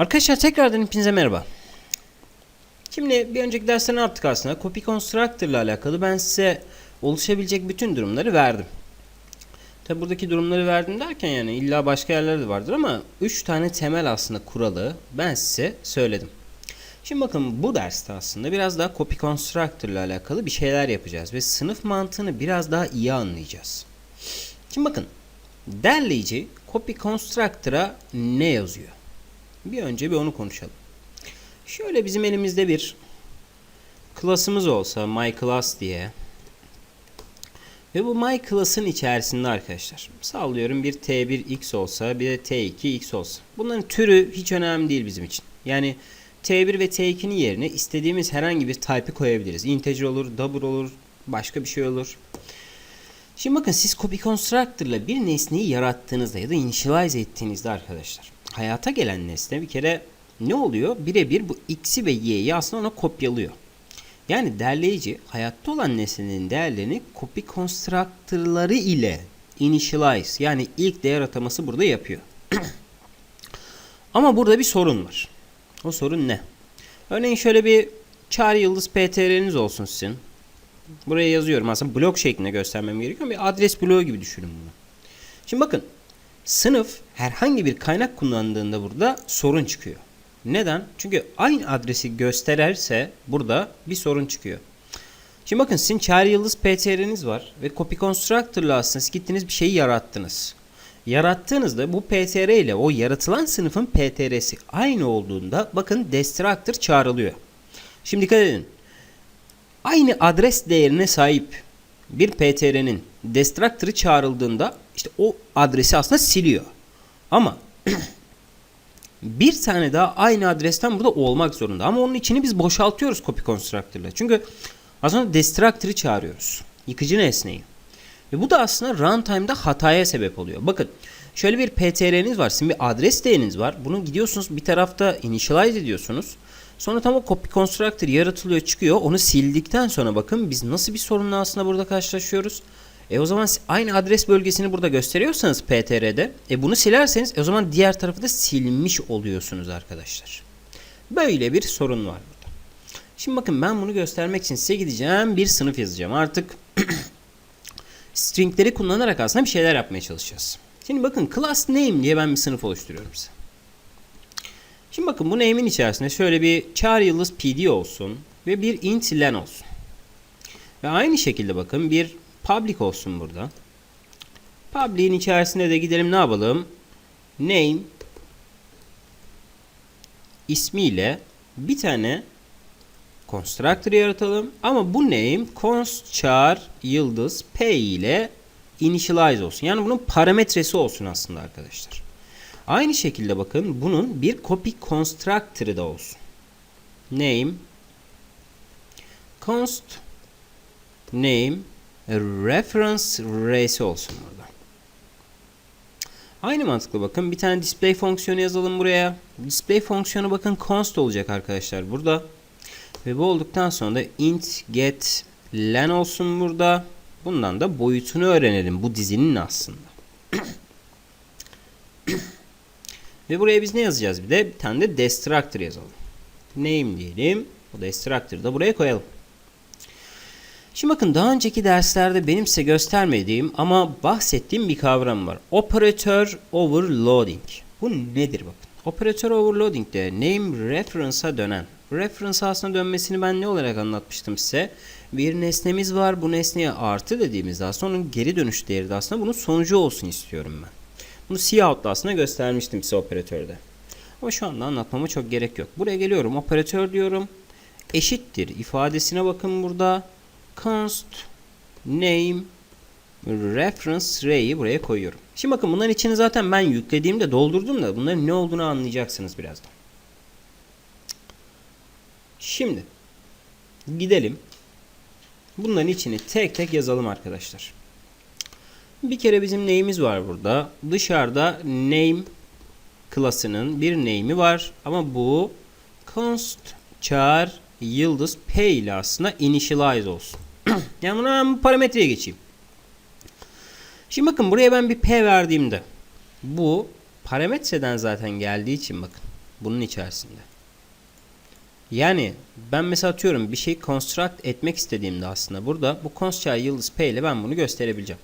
Arkadaşlar tekrardan hepinize merhaba. Şimdi bir önceki dersten ne yaptık aslında? Copy Constructor ile alakalı ben size oluşabilecek bütün durumları verdim. Tabi buradaki durumları verdim derken yani illa başka yerlerde de vardır ama 3 tane temel aslında kuralı ben size söyledim. Şimdi bakın bu derste aslında biraz daha Copy Constructor ile alakalı bir şeyler yapacağız ve sınıf mantığını biraz daha iyi anlayacağız. Şimdi bakın derleyici Copy Constructor'a ne yazıyor? Bir önce bir onu konuşalım. Şöyle bizim elimizde bir class'ımız olsa my class diye ve bu my class'ın içerisinde arkadaşlar sallıyorum bir t1x olsa bir de t2x olsa. Bunların türü hiç önemli değil bizim için. Yani t1 ve t2'nin yerine istediğimiz herhangi bir type'ı koyabiliriz. Integer olur, double olur, başka bir şey olur. Şimdi bakın siz copy constructor ile bir nesneyi yarattığınızda ya da initialize ettiğinizde arkadaşlar hayata gelen nesne bir kere ne oluyor? Birebir bu x'i ve y'yi aslında ona kopyalıyor. Yani derleyici hayatta olan nesnenin değerlerini copy constructor'ları ile initialize yani ilk değer ataması burada yapıyor. Ama burada bir sorun var. O sorun ne? Örneğin şöyle bir çağrı yıldız ptr'niz olsun sizin. Buraya yazıyorum. Aslında blok şeklinde göstermem gerekiyor. Bir adres bloğu gibi düşünün bunu. Şimdi bakın. Sınıf herhangi bir kaynak kullandığında burada sorun çıkıyor. Neden? Çünkü aynı adresi gösterirse burada bir sorun çıkıyor. Şimdi bakın sizin çağrı yıldız ptr'niz var ve copy constructor ile aslında siz gittiniz bir şeyi yarattınız. Yarattığınızda bu ptr ile o yaratılan sınıfın ptr'si aynı olduğunda bakın destructor çağrılıyor. Şimdi dikkat edin aynı adres değerine sahip bir PTR'nin destructor'ı çağrıldığında işte o adresi aslında siliyor. Ama bir tane daha aynı adresten burada olmak zorunda. Ama onun içini biz boşaltıyoruz copy constructor'la. Çünkü aslında destructor'ı çağırıyoruz. Yıkıcı nesneyi. Ve bu da aslında runtime'da hataya sebep oluyor. Bakın şöyle bir PTR'niz var. Sizin bir adres değeriniz var. Bunu gidiyorsunuz bir tarafta initialize ediyorsunuz. Sonra tam o copy constructor yaratılıyor çıkıyor. Onu sildikten sonra bakın biz nasıl bir sorunla aslında burada karşılaşıyoruz. E o zaman aynı adres bölgesini burada gösteriyorsanız PTR'de e bunu silerseniz e o zaman diğer tarafı da silmiş oluyorsunuz arkadaşlar. Böyle bir sorun var burada. Şimdi bakın ben bunu göstermek için size gideceğim bir sınıf yazacağım. Artık stringleri kullanarak aslında bir şeyler yapmaya çalışacağız. Şimdi bakın class name diye ben bir sınıf oluşturuyorum size. Şimdi bakın bu name'in içerisinde şöyle bir çağrı yıldız pd olsun ve bir int len olsun. Ve aynı şekilde bakın bir public olsun burada. Public'in içerisinde de gidelim ne yapalım? Name ismiyle bir tane constructor yaratalım. Ama bu name const char yıldız p ile initialize olsun. Yani bunun parametresi olsun aslında arkadaşlar. Aynı şekilde bakın bunun bir copy constructor'ı da olsun. Name const name reference race olsun burada. Aynı mantıkla bakın bir tane display fonksiyonu yazalım buraya. Display fonksiyonu bakın const olacak arkadaşlar burada. Ve bu olduktan sonra da int get len olsun burada. Bundan da boyutunu öğrenelim bu dizinin aslında. Ve buraya biz ne yazacağız? Bir de bir tane de destructor yazalım. Name diyelim. Bu destructor'ı da buraya koyalım. Şimdi bakın daha önceki derslerde benim size göstermediğim ama bahsettiğim bir kavram var. Operatör overloading. Bu nedir bakın. Operatör overloading de name reference'a dönen. Reference aslında dönmesini ben ne olarak anlatmıştım size? Bir nesnemiz var. Bu nesneye artı dediğimizde aslında onun geri dönüş değeri de aslında bunun sonucu olsun istiyorum ben. Bunu cout'ta aslında göstermiştim size operatörde. Ama şu anda anlatmama çok gerek yok. Buraya geliyorum. Operatör diyorum. Eşittir. ifadesine bakın burada. Const name reference ray'i buraya koyuyorum. Şimdi bakın bunların içini zaten ben yüklediğimde doldurdum da bunların ne olduğunu anlayacaksınız birazdan. Şimdi gidelim. Bunların içini tek tek yazalım arkadaşlar. Bir kere bizim neyimiz var burada. Dışarıda name klasının bir name'i var. Ama bu const char yıldız p ile aslında initialize olsun. yani buna ben bu parametreye geçeyim. Şimdi bakın buraya ben bir p verdiğimde bu parametreden zaten geldiği için bakın. bunun içerisinde. Yani ben mesela atıyorum bir şey construct etmek istediğimde aslında burada bu const yıldız p ile ben bunu gösterebileceğim.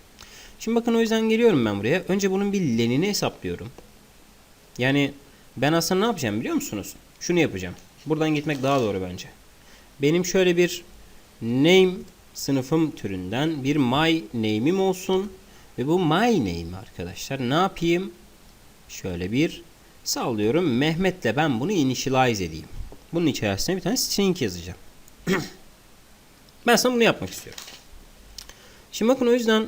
Şimdi bakın o yüzden geliyorum ben buraya. Önce bunun bir lenini hesaplıyorum. Yani ben aslında ne yapacağım biliyor musunuz? Şunu yapacağım. Buradan gitmek daha doğru bence. Benim şöyle bir name sınıfım türünden bir my name'im olsun. Ve bu my name arkadaşlar ne yapayım? Şöyle bir sallıyorum. Mehmet'le ben bunu initialize edeyim. Bunun içerisine bir tane string yazacağım. ben sana bunu yapmak istiyorum. Şimdi bakın o yüzden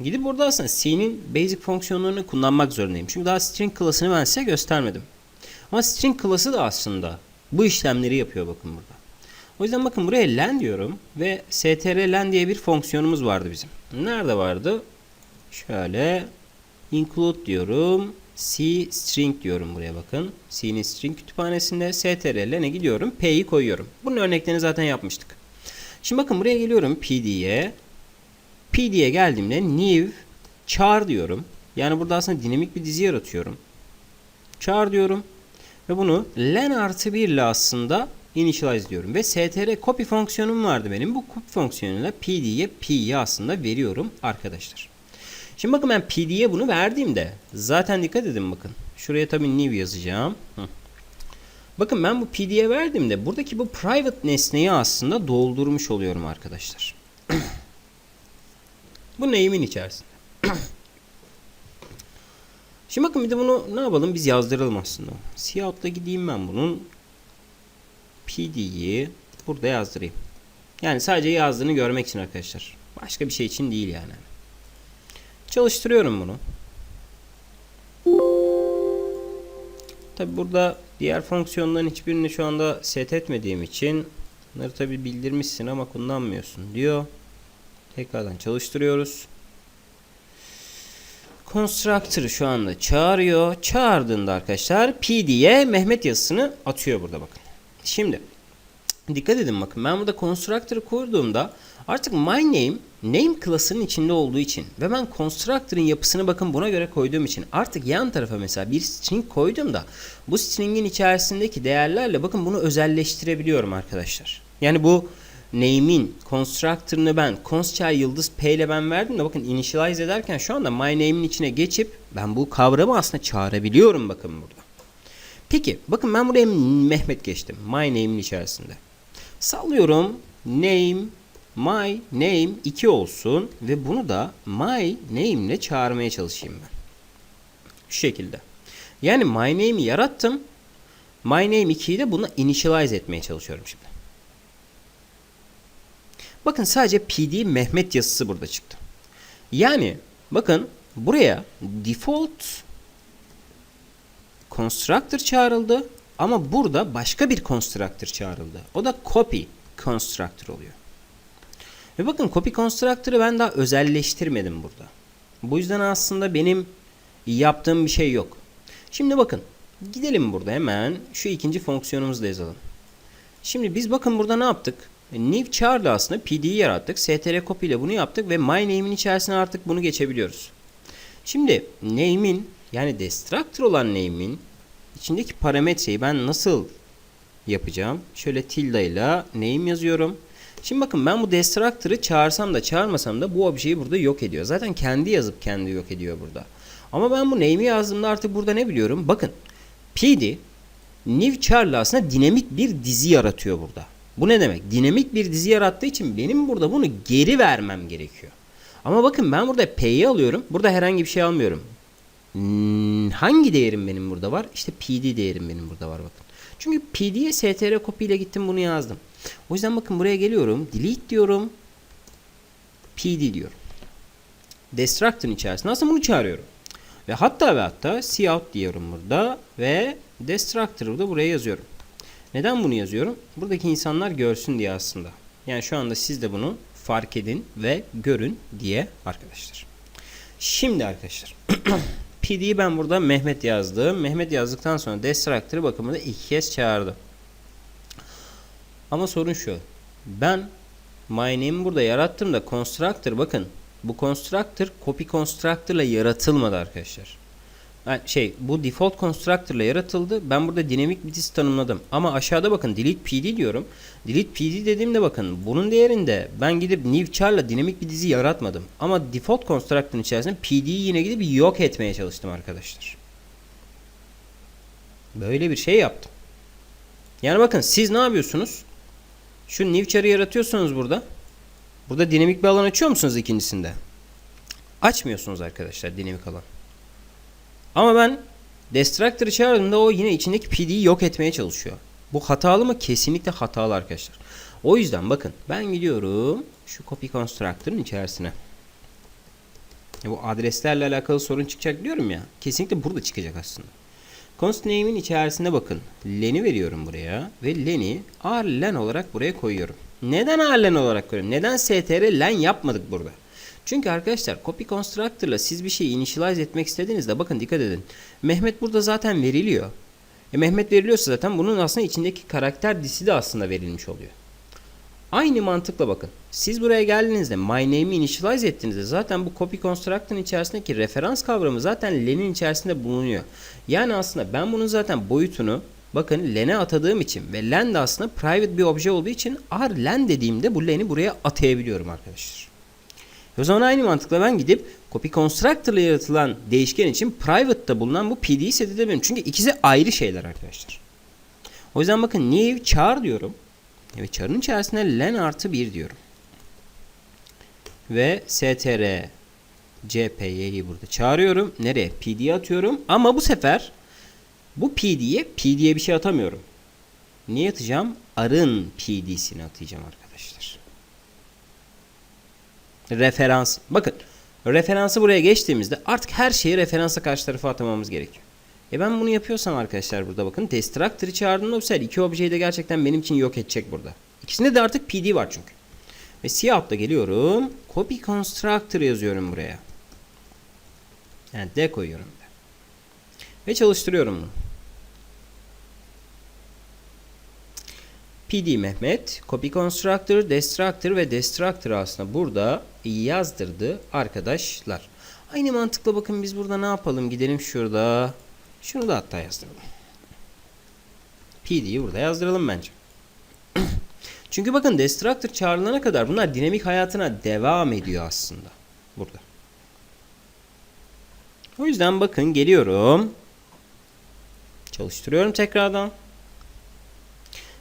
gidip burada aslında C'nin basic fonksiyonlarını kullanmak zorundayım. Çünkü daha string klasını ben size göstermedim. Ama string klası da aslında bu işlemleri yapıyor bakın burada. O yüzden bakın buraya len diyorum ve str len diye bir fonksiyonumuz vardı bizim. Nerede vardı? Şöyle include diyorum. C string diyorum buraya bakın. C'nin string kütüphanesinde strlen'e gidiyorum. P'yi koyuyorum. Bunun örneklerini zaten yapmıştık. Şimdi bakın buraya geliyorum pd'ye. pd'ye geldiğimde new char diyorum. Yani burada aslında dinamik bir dizi yaratıyorum. Char diyorum. Ve bunu len artı 1 ile aslında initialize diyorum. Ve str copy fonksiyonum vardı benim. Bu copy fonksiyonuyla pd'ye p'yi aslında veriyorum arkadaşlar. Şimdi bakın ben pd'ye bunu verdiğimde zaten dikkat edin bakın. Şuraya tabii new yazacağım. Bakın ben bu pd'ye verdiğimde buradaki bu private nesneyi aslında doldurmuş oluyorum arkadaşlar. bu name'in içerisinde. Şimdi bakın bir de bunu ne yapalım? Biz yazdıralım aslında. Cout'la gideyim ben bunun pd'yi burada yazdırayım. Yani sadece yazdığını görmek için arkadaşlar. Başka bir şey için değil yani. Çalıştırıyorum bunu. Tabi burada diğer fonksiyonların hiçbirini şu anda set etmediğim için bunları tabi bildirmişsin ama kullanmıyorsun diyor. Tekrardan çalıştırıyoruz. Constructor'ı şu anda çağırıyor. Çağırdığında arkadaşlar pd'ye Mehmet yazısını atıyor burada bakın. Şimdi dikkat edin bakın ben burada constructor'ı kurduğumda artık my name name klasının içinde olduğu için ve ben constructor'ın yapısını bakın buna göre koyduğum için artık yan tarafa mesela bir string koyduğumda bu string'in içerisindeki değerlerle bakın bunu özelleştirebiliyorum arkadaşlar. Yani bu name'in constructor'ını ben const char yıldız p ile ben verdim de bakın initialize ederken şu anda my name'in içine geçip ben bu kavramı aslında çağırabiliyorum bakın burada. Peki bakın ben buraya Mehmet geçtim. My name'in içerisinde. Sallıyorum name my name 2 olsun ve bunu da my name ile çağırmaya çalışayım ben. Şu şekilde. Yani my name'i yarattım. My name 2'yi de buna initialize etmeye çalışıyorum şimdi. Bakın sadece pd Mehmet yazısı burada çıktı. Yani bakın buraya default constructor çağrıldı ama burada başka bir constructor çağrıldı. O da copy constructor oluyor. Ve bakın copy constructor'ı ben daha özelleştirmedim burada. Bu yüzden aslında benim yaptığım bir şey yok. Şimdi bakın gidelim burada hemen şu ikinci fonksiyonumuzu da yazalım. Şimdi biz bakın burada ne yaptık? New char'la aslında pd'yi yarattık. str copy ile bunu yaptık ve my name'in içerisine artık bunu geçebiliyoruz. Şimdi name'in yani destructor olan name'in içindeki parametreyi ben nasıl yapacağım? Şöyle tilde ile name yazıyorum. Şimdi bakın ben bu destructor'ı çağırsam da çağırmasam da bu objeyi burada yok ediyor. Zaten kendi yazıp kendi yok ediyor burada. Ama ben bu name'i yazdığımda artık burada ne biliyorum? Bakın pd new char'la aslında dinamik bir dizi yaratıyor burada. Bu ne demek? Dinamik bir dizi yarattığı için benim burada bunu geri vermem gerekiyor. Ama bakın ben burada p'yi alıyorum. Burada herhangi bir şey almıyorum. Hmm, hangi değerim benim burada var? İşte pd değerim benim burada var bakın. Çünkü pd'ye str copy ile gittim bunu yazdım. O yüzden bakın buraya geliyorum. Delete diyorum. pd diyorum. Destructor'ın içerisinde aslında bunu çağırıyorum. Ve hatta ve hatta cout diyorum burada ve destructor'ı da buraya yazıyorum. Neden bunu yazıyorum? Buradaki insanlar görsün diye aslında. Yani şu anda siz de bunu fark edin ve görün diye arkadaşlar. Şimdi arkadaşlar PD'yi ben burada Mehmet yazdım. Mehmet yazdıktan sonra Destructor'ı bakımında iki kez çağırdım. Ama sorun şu. Ben my name'i burada yarattım da constructor bakın bu constructor copy constructor ile yaratılmadı arkadaşlar. Yani şey bu default constructor ile yaratıldı. Ben burada dinamik bir diz tanımladım. Ama aşağıda bakın delete pd diyorum. Delete pd dediğimde bakın bunun değerinde ben gidip new char ile dinamik bir dizi yaratmadım. Ama default constructor'ın içerisinde pd'yi yine gidip yok etmeye çalıştım arkadaşlar. Böyle bir şey yaptım. Yani bakın siz ne yapıyorsunuz? Şu new char'ı yaratıyorsunuz burada. Burada dinamik bir alan açıyor musunuz ikincisinde? Açmıyorsunuz arkadaşlar dinamik alan. Ama ben Destructor'ı çağırdığımda o yine içindeki PD'yi yok etmeye çalışıyor. Bu hatalı mı? Kesinlikle hatalı arkadaşlar. O yüzden bakın ben gidiyorum şu copy constructor'ın içerisine. Ya bu adreslerle alakalı sorun çıkacak diyorum ya. Kesinlikle burada çıkacak aslında. Const name'in içerisinde bakın. Len'i veriyorum buraya ve len'i rlen olarak buraya koyuyorum. Neden rlen olarak koyuyorum? Neden str len yapmadık burada? Çünkü arkadaşlar copy constructor ile siz bir şeyi initialize etmek istediğinizde bakın dikkat edin. Mehmet burada zaten veriliyor. E Mehmet veriliyorsa zaten bunun aslında içindeki karakter disi de aslında verilmiş oluyor. Aynı mantıkla bakın. Siz buraya geldiğinizde my name'i initialize ettiğinizde zaten bu copy constructor'ın içerisindeki referans kavramı zaten len'in içerisinde bulunuyor. Yani aslında ben bunun zaten boyutunu bakın len'e atadığım için ve len de aslında private bir obje olduğu için r len dediğimde bu len'i buraya atayabiliyorum arkadaşlar. O zaman aynı mantıkla ben gidip copy constructor ile yaratılan değişken için private'da bulunan bu pd'yi set edebilirim. Çünkü ikisi ayrı şeyler arkadaşlar. O yüzden bakın new char diyorum. Ve char'ın içerisinde len artı 1 diyorum. Ve str cpy'yi burada çağırıyorum. Nereye? pd'ye atıyorum. Ama bu sefer bu pd'ye pd'ye bir şey atamıyorum. Niye atacağım? Arın pd'sini atacağım arkadaşlar referans. Bakın referansı buraya geçtiğimizde artık her şeyi referansa karşı tarafa atamamız gerekiyor. E ben bunu yapıyorsam arkadaşlar burada bakın destructor'ı çağırdığımda bu iki objeyi de gerçekten benim için yok edecek burada. İkisinde de artık PD var çünkü. Ve siyahta geliyorum. Copy constructor yazıyorum buraya. Yani D koyuyorum. Ve çalıştırıyorum bunu. PD Mehmet, copy constructor, destructor ve destructor aslında burada yazdırdı arkadaşlar. Aynı mantıkla bakın biz burada ne yapalım? Gidelim şurada. Şunu da hatta yazdıralım. PD'yi burada yazdıralım bence. Çünkü bakın destructor çağrılana kadar bunlar dinamik hayatına devam ediyor aslında. Burada. O yüzden bakın geliyorum. Çalıştırıyorum tekrardan.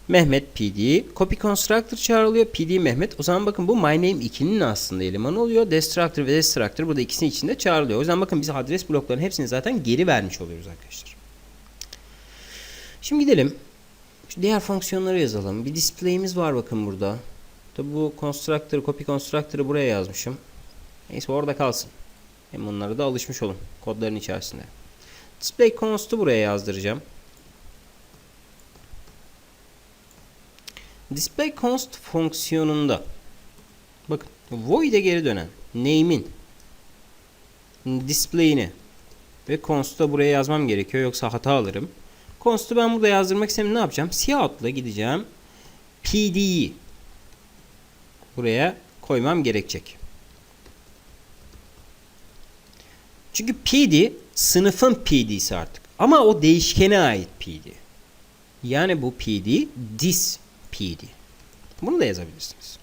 Mehmet PD. Copy constructor çağrılıyor. PD Mehmet. O zaman bakın bu my name 2'nin aslında elemanı oluyor. Destructor ve destructor burada ikisinin içinde çağrılıyor. O yüzden bakın biz adres bloklarının hepsini zaten geri vermiş oluyoruz arkadaşlar. Şimdi gidelim. Şu diğer fonksiyonları yazalım. Bir display'imiz var bakın burada. Tabi bu constructor, copy constructor'ı buraya yazmışım. Neyse orada kalsın. Hem onlara da alışmış olun kodların içerisinde. Display const'u buraya yazdıracağım. Display const fonksiyonunda bakın void'e geri dönen name'in display'ini ve const'u buraya yazmam gerekiyor yoksa hata alırım. Const'u ben burada yazdırmak istemem ne yapacağım? Cout'la gideceğim. PD'yi buraya koymam gerekecek. Çünkü PD sınıfın PD'si artık. Ama o değişkene ait PD. Yani bu PD dis PD. Bunu da yazabilirsiniz.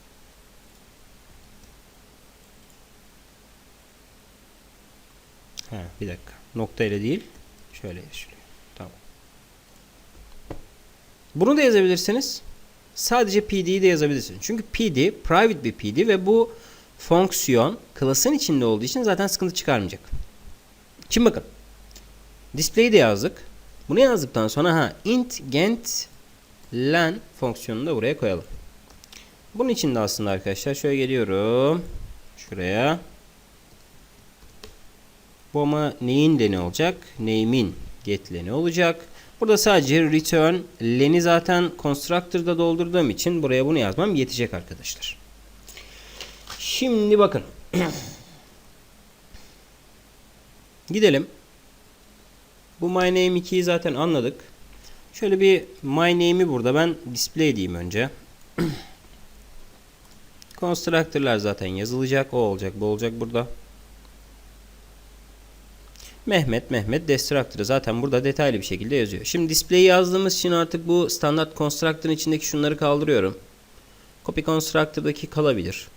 Ha, bir dakika. Nokta ile değil. Şöyle yazılıyor. Tamam. Bunu da yazabilirsiniz. Sadece PD'yi de yazabilirsiniz. Çünkü PD private bir PD ve bu fonksiyon klasın içinde olduğu için zaten sıkıntı çıkarmayacak. Şimdi bakın. Display'i de yazdık. Bunu yazdıktan sonra ha int gent len fonksiyonunu da buraya koyalım. Bunun için de aslında arkadaşlar şöyle geliyorum. Şuraya. Bu ama neyin leni olacak? Name'in get leni olacak. Burada sadece return len'i zaten constructor'da doldurduğum için buraya bunu yazmam yetecek arkadaşlar. Şimdi bakın. Gidelim. Bu my name 2'yi zaten anladık. Şöyle bir my name'i burada ben display diyeyim önce. Constructor'lar zaten yazılacak. O olacak, bu olacak burada. Mehmet Mehmet Destructor'ı zaten burada detaylı bir şekilde yazıyor. Şimdi display yazdığımız için artık bu standart constructor'ın içindeki şunları kaldırıyorum. Copy constructor'daki kalabilir.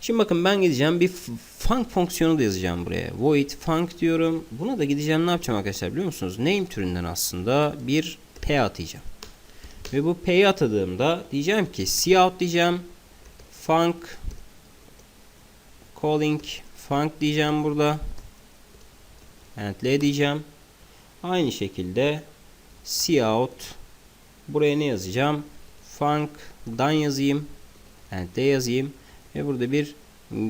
Şimdi bakın ben gideceğim bir func fonksiyonu da yazacağım buraya. Void func diyorum. Buna da gideceğim ne yapacağım arkadaşlar biliyor musunuz? Name türünden aslında bir p atayacağım. Ve bu p'yi atadığımda diyeceğim ki cout diyeceğim. Func calling func diyeceğim burada. And L diyeceğim. Aynı şekilde cout buraya ne yazacağım? Func'dan yazayım. And L yazayım. Ve burada bir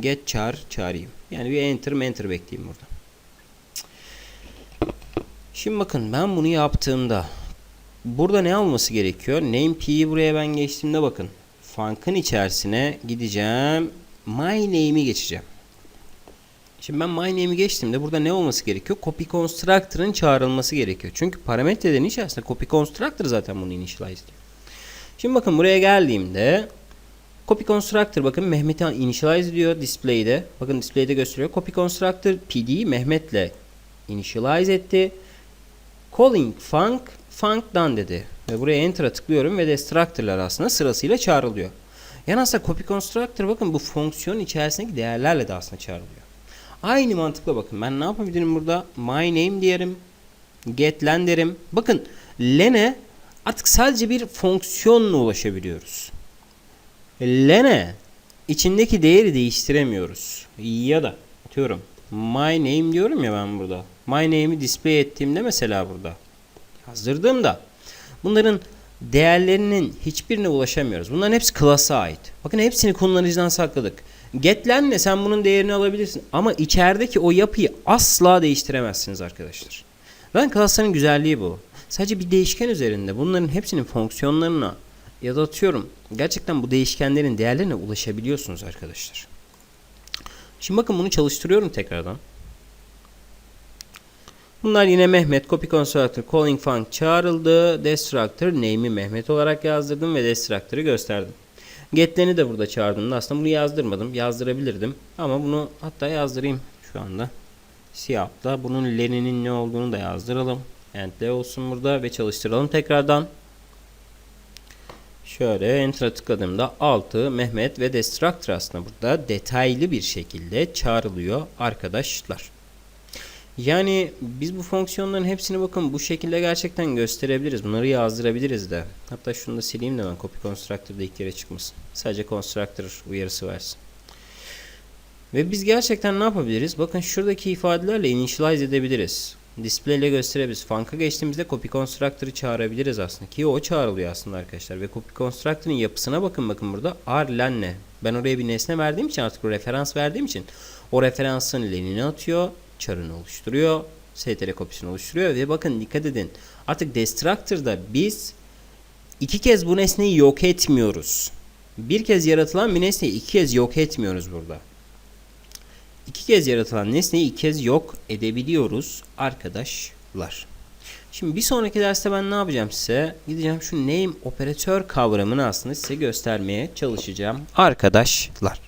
get char çağırayım. Yani bir enter enter bekleyeyim burada. Şimdi bakın ben bunu yaptığımda burada ne alması gerekiyor? Name p'yi buraya ben geçtiğimde bakın. Funk'ın içerisine gideceğim. My name'i geçeceğim. Şimdi ben my name'i geçtiğimde burada ne olması gerekiyor? Copy constructor'ın çağrılması gerekiyor. Çünkü parametrelerin içerisinde copy constructor zaten bunu initialize ediyor. Şimdi bakın buraya geldiğimde Copy constructor bakın Mehmet'i initialize ediyor display'de. Bakın display'de gösteriyor. Copy constructor pd Mehmet'le initialize etti. Calling func func'dan dedi. Ve buraya enter'a tıklıyorum ve destructor'lar aslında sırasıyla çağrılıyor. Yani aslında copy constructor bakın bu fonksiyon içerisindeki değerlerle de aslında çağrılıyor. Aynı mantıkla bakın ben ne yapabilirim burada? My name diyelim. Get len derim. Bakın len'e artık sadece bir fonksiyonla ulaşabiliyoruz. Len'e içindeki değeri değiştiremiyoruz. Ya da atıyorum my name diyorum ya ben burada. My name'i display ettiğimde mesela burada yazdırdığımda bunların değerlerinin hiçbirine ulaşamıyoruz. Bunların hepsi class'a ait. Bakın hepsini kullanıcıdan sakladık. Get'lenle sen bunun değerini alabilirsin ama içerideki o yapıyı asla değiştiremezsiniz arkadaşlar. Ben class'ların güzelliği bu. Sadece bir değişken üzerinde bunların hepsinin fonksiyonlarına ya da atıyorum gerçekten bu değişkenlerin değerlerine ulaşabiliyorsunuz arkadaşlar. Şimdi bakın bunu çalıştırıyorum tekrardan. Bunlar yine Mehmet copy constructor calling func çağrıldı. Destructor name'i Mehmet olarak yazdırdım ve destructor'ı gösterdim. Get'lerini de burada çağırdım. Aslında bunu yazdırmadım. Yazdırabilirdim. Ama bunu hatta yazdırayım şu anda. Siyah'ta bunun leninin ne olduğunu da yazdıralım. L olsun burada ve çalıştıralım tekrardan. Şöyle enter'a tıkladığımda 6 Mehmet ve Destructor aslında burada detaylı bir şekilde çağrılıyor arkadaşlar. Yani biz bu fonksiyonların hepsini bakın bu şekilde gerçekten gösterebiliriz. Bunları yazdırabiliriz de. Hatta şunu da sileyim de ben copy constructor'da ilk yere çıkmasın. Sadece constructor uyarısı versin. Ve biz gerçekten ne yapabiliriz? Bakın şuradaki ifadelerle initialize edebiliriz. Display ile gösterebiliriz. Funk'a geçtiğimizde copy constructor'ı çağırabiliriz aslında. Ki o çağrılıyor aslında arkadaşlar. Ve copy constructor'ın yapısına bakın bakın burada. R len'le. Ben oraya bir nesne verdiğim için artık referans verdiğim için o referansın lenini atıyor. Çarını oluşturuyor. str kopyasını oluşturuyor. Ve bakın dikkat edin. Artık destructor'da biz iki kez bu nesneyi yok etmiyoruz. Bir kez yaratılan bir nesneyi iki kez yok etmiyoruz burada. İki kez yaratılan nesneyi iki kez yok edebiliyoruz arkadaşlar. Şimdi bir sonraki derste ben ne yapacağım size? Gideceğim şu name operatör kavramını aslında size göstermeye çalışacağım arkadaşlar.